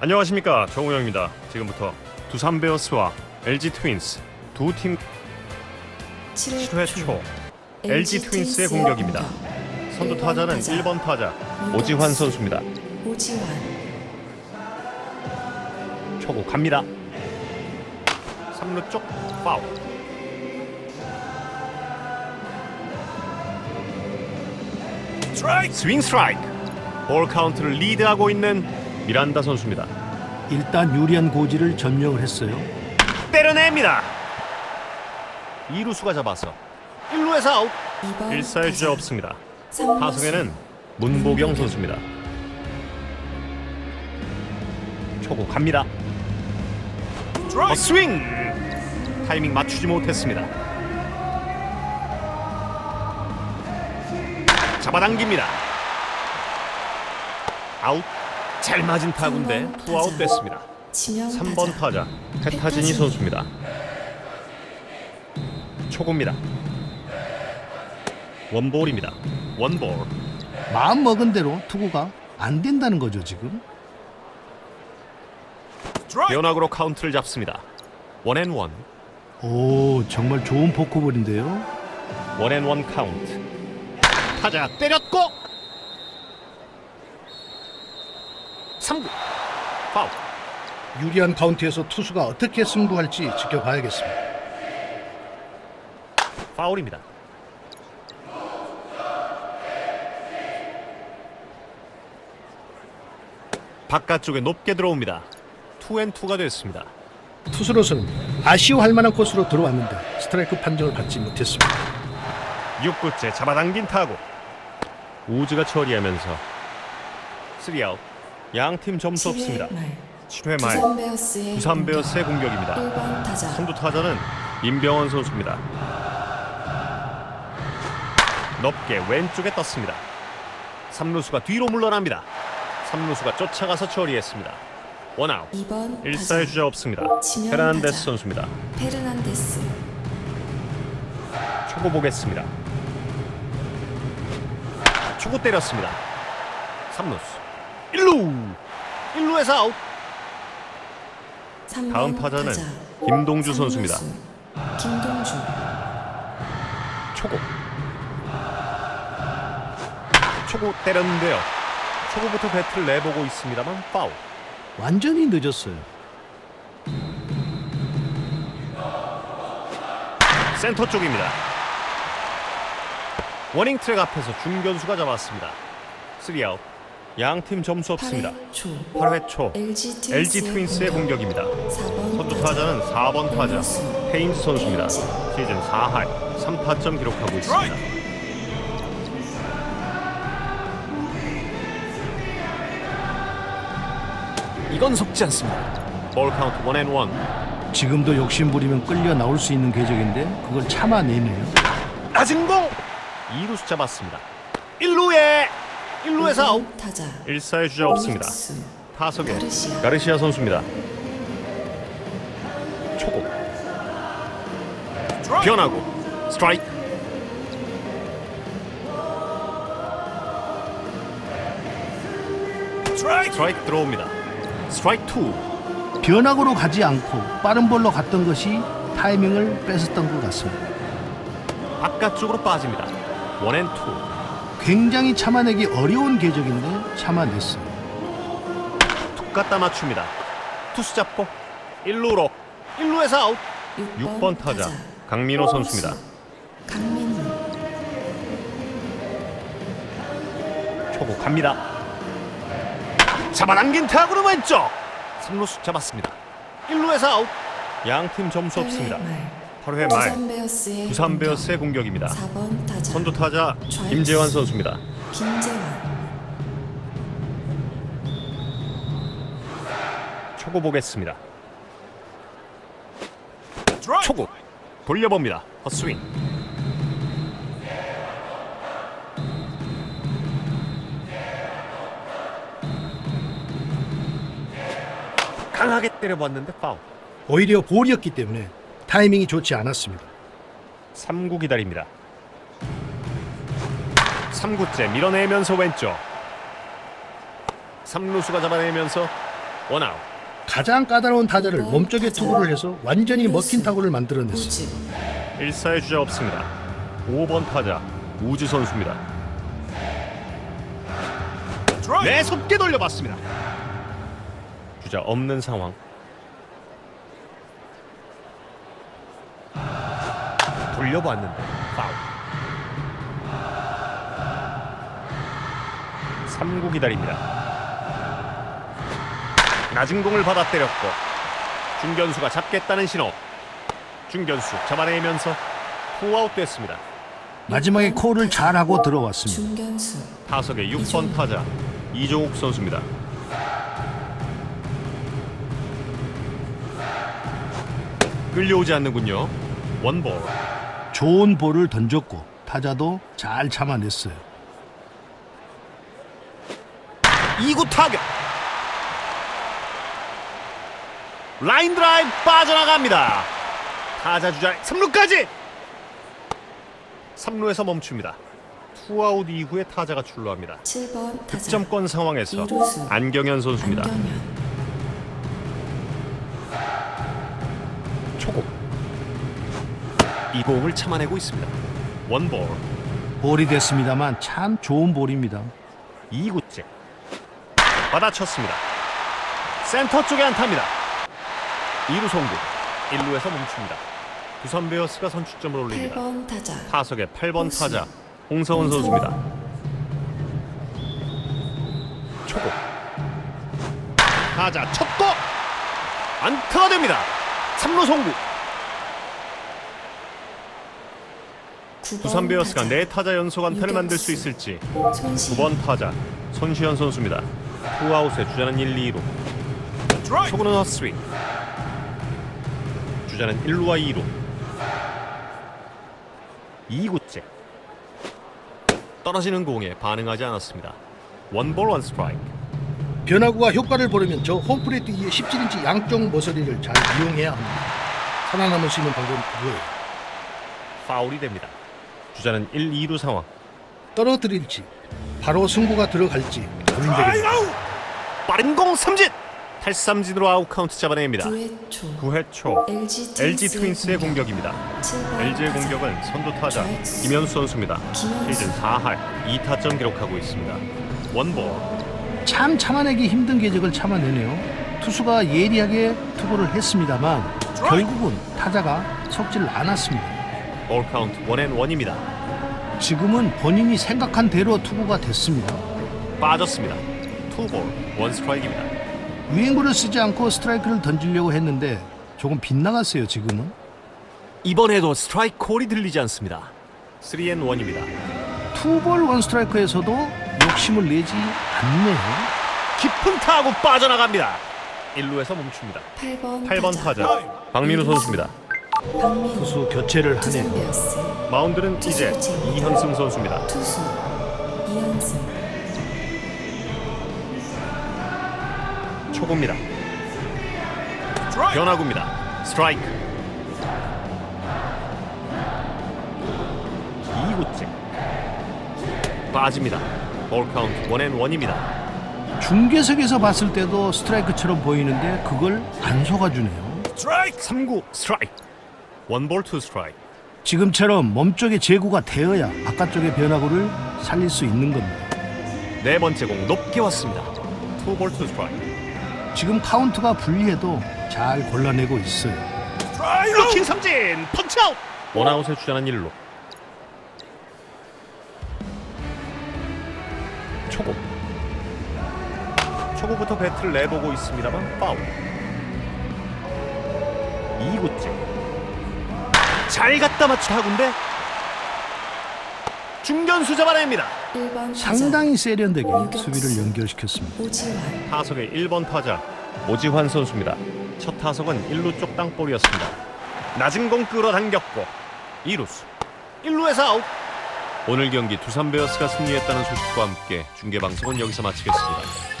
안녕하십니까 정우영입니다. 지금부터 두산 베어스와 LG 트윈스 두 팀 7회 초 LG 트윈스의 공격입니다. 선두 타자는 1번 타자 오지환 선수입니다. 오지환 초구 갑니다. 3루 쪽 파울. 스윙 스트라이크. 볼 카운트를 리드하고 있는 미란다 선수입니다. 일단 유리한 고지를 점령을 했어요. 때려냅니다. 2루수가 잡아서 1루에서 아웃. 2번 1사의 주자 없습니다. 타석에는 문보경 선수입니다. 초구 갑니다. 어, 스윙 타이밍 맞추지 못했습니다. 잡아당깁니다. 아웃 잘 맞은 타구인데 투아웃 됐습니다. 지명 3번 타자 페타지니 선수입니다. 초구입니다. 원볼입니다. 원볼. 마음 먹은 대로 투구가 안 된다는 거죠 지금. 변화구로 카운트를 잡습니다. 원앤원. 오 정말 좋은 포크볼인데요. 원앤원 카운트. 타자 때렸고 3구 파울. 유리한 카운트에서 투수가 어떻게 승부할지 지켜봐야겠습니다. 파울입니다. 바깥쪽에 높게 들어옵니다. 투앤투가 됐습니다. 투수로서는 아쉬워할 만한 코스로 들어왔는데 스트라이크 판정을 받지 못했습니다. 6구째 잡아당긴 타구 우즈가 처리하면서 3아웃 양팀 점수 없습니다. 7회 말 두산 베어스의 공격입니다. 1번 타자. 선두 타자는 임병헌 선수입니다. 높게 왼쪽에 떴습니다. 3루수가 뒤로 물러납니다. 3루수가 쫓아가서 처리했습니다. 원아웃. 2번 1사의 주자 없습니다. 페르난데스. 선수입니다. 페르난데스. 초구 보겠습니다. 초구 때렸습니다. 3루수 1루 1루에서 아웃 3번 다음 타자는 타자. 김동주. 선수입니다. 김동주 초구 초구 때렸는데요. 초구부터 배트를 내보고 있습니다만 파울 완전히 늦었어요. 센터 쪽입니다. 워닝 트랙 앞에서 중견수가 잡았습니다. 3아웃 양 팀 점수 없습니다. 8회 초 8회 초 LG 트윈스의, LG 트윈스의 공격입니다. 4번 선두 타자는 4번 타자 헤인즈 선수입니다. 헤인즈. 시즌 4할 3타점 기록하고 있습니다. 이건 속지 않습니다. 볼 카운트 원앤원 지금도 욕심 부리면 끌려 나올 수 있는 궤적인데 그걸 참아내네요. 낮은 공 2루수 잡았습니다. 1루에 1루에서 아웃 5번 타자 1사의 주자 없습니다. 오익수. 타석에 가르시아. 가르시아 선수입니다. 초구 변하고 스트라이크 스트라이크 들어옵니다. 스트라이크 투 변화구로 가지 않고 빠른 볼로 갔던 것이 타이밍을 뺏었던 것 같습니다. 바깥쪽으로 빠집니다. 원앤투 굉장히 참아내기 어려운 궤적인데 참아냈어요. 툭 갖다 맞춥니다. 투수 잡고 1루로 1루에서 아웃 6번 타자 강민호 선수입니다. 강민호 초구 갑니다. 잡아당긴 타구로 왼쪽 3루수 잡았습니다. 1루에서 아웃 양팀 점수 없습니다. 8회 말 두산 베어스의 두산 공격. 베어스의 공격입니다. 4번 타자 선두 타자 김재환 선수입니다. 김재환 초구 보겠습니다. 초구 돌려봅니다. 헛스윙. 강하게 때려봤는데 파울. 오히려 볼이었기 때문에 타이밍이 좋지 않았습니다. 3구 기다립니다. 3구째 밀어내면서 왼쪽. 3루수가 잡아내면서 원아웃. 가장 까다로운 타자를 몸쪽에 투구를 해서 완전히 먹힌 타구를 만들어냈어요. 우주 1사의 주자 없습니다. 5번 타자 우주 선수입니다. 매섭게 돌려봤습니다. 주자 없는 상황. 돌려봤는데 파울. 3구 기다립니다. 낮은 공을 받아 때렸고 중견수가 잡겠다는 신호. 중견수 잡아내면서 투아웃 됐습니다. 마지막에 콜을 잘하고 들어왔습니다. 중견수 타석의 6번 타자 이종욱 선수입니다. 끌려오지 않는군요. 원볼. 좋은 볼을 던졌고 타자도 잘 참아냈어요. 2구 타격. 라인 드라이브 빠져나갑니다. 타자 주자 3루까지. 3루에서 멈춥니다. 투아웃 이후에 타자가 출루합니다. 7번 타자 득점권 상황에서 이루수. 안경현 선수입니다. 안경현 공을 참아내고 있습니다. 원볼. 볼이 됐습니다만 참 좋은 볼입니다. 2구째. 받아쳤습니다. 센터 쪽에 안타입니다. 2루 송구. 1루에서 멈춥니다. 두산 베어스가 선취점을 올립니다. 8번 타자. 타석의 8번 호수. 타자 홍서원 선수입니다. 초고. 타자 쳤고 안타가 됩니다. 3루 송구 9번 두산 베어스가 타자. 네 타자 연속 안타를. 만들 수 있을지 9번 타자 손시현 선수입니다. 투아웃에 주자는 1, 2루. 초구는 헛스윙. 주자는 1루와 2루. 2구째. 떨어지는 공에 반응하지 않았습니다. 원볼 원 스트라이크. 변화구가 효과를 보려면 저 홈플레이트 위에 17인치 양쪽 모서리를 잘 이용해야 합니다. 살아남을 수 있는 방법은 그거예요. 파울이 됩니다. 주자는 1, 2루 상황. 떨어뜨릴지 바로 승부가 들어갈지 고민되겠네요. 빠른 공 삼진. 탈삼진으로 아웃 카운트 잡아냅니다. 9회 초 9회 초 LG LG 트윈스의 공격입니다. 7번 LG의. 공격은 선두 타자. 김현수 선수입니다. 시즌 4할 2타점 기록하고 있습니다. 원볼 참 참아내기 힘든 궤적을 참아내네요. 투수가 예리하게 투구를 했습니다만 결국은 타자가 속질 않았습니다. 볼 카운트 원앤 원입니다. 지금은 본인이 생각한 대로 투구가 됐습니다. 빠졌습니다. 투볼 원 스트라이크입니다. 유행구를 쓰지 않고 스트라이크를 던지려고 했는데 조금 빗나갔어요 지금은. 이번에도 스트라이크 콜이 들리지 않습니다. 3앤 원입니다. 투볼 원 스트라이크에서도 욕심을 내지 않네요. 깊은 타구 빠져나갑니다. 1루에서 멈춥니다. 8번, 8번 타자 박민우 선수입니다. 투수 교체를 하네요. 마운드는 이제 이현승 선수입니다. 투수 이현승 초구입니다. 변화구입니다. 스트라이크. 2구째. 빠집니다. 볼 카운트 원앤 원입니다. 중계석에서 봤을 때도 스트라이크처럼 보이는데 그걸 안 속아주네요. 스트라이크. 3구 스트라이크. 원볼 투 스트라이크. 지금처럼 몸쪽에 제구가 되어야 바깥쪽의 변화구를 살릴 수 있는 겁니다. 네 번째 공 높게 왔습니다. 투볼 투 스트라이크. 지금 카운트가 불리해도 잘 골라내고 있어요. 루킹 삼진 펀치아웃. 원아웃에 주자는 1루. 초구. 초구부터 배트를 내보고 있습니다만 파울. 2구째. 잘 갖다 맞춘 타구인데 중견수 잡아냅니다. 1번 타자 상당히 세련되게. 수비를 연결시켰습니다. 오지환 타석의 1번 타자 오지환 선수입니다. 첫 타석은 1루 쪽 땅볼이었습니다. 낮은 공 끌어당겼고 2루수 1루에서 아웃. 오늘 경기 두산 베어스가 승리했다는 소식과 함께 중계 방송은 여기서 마치겠습니다.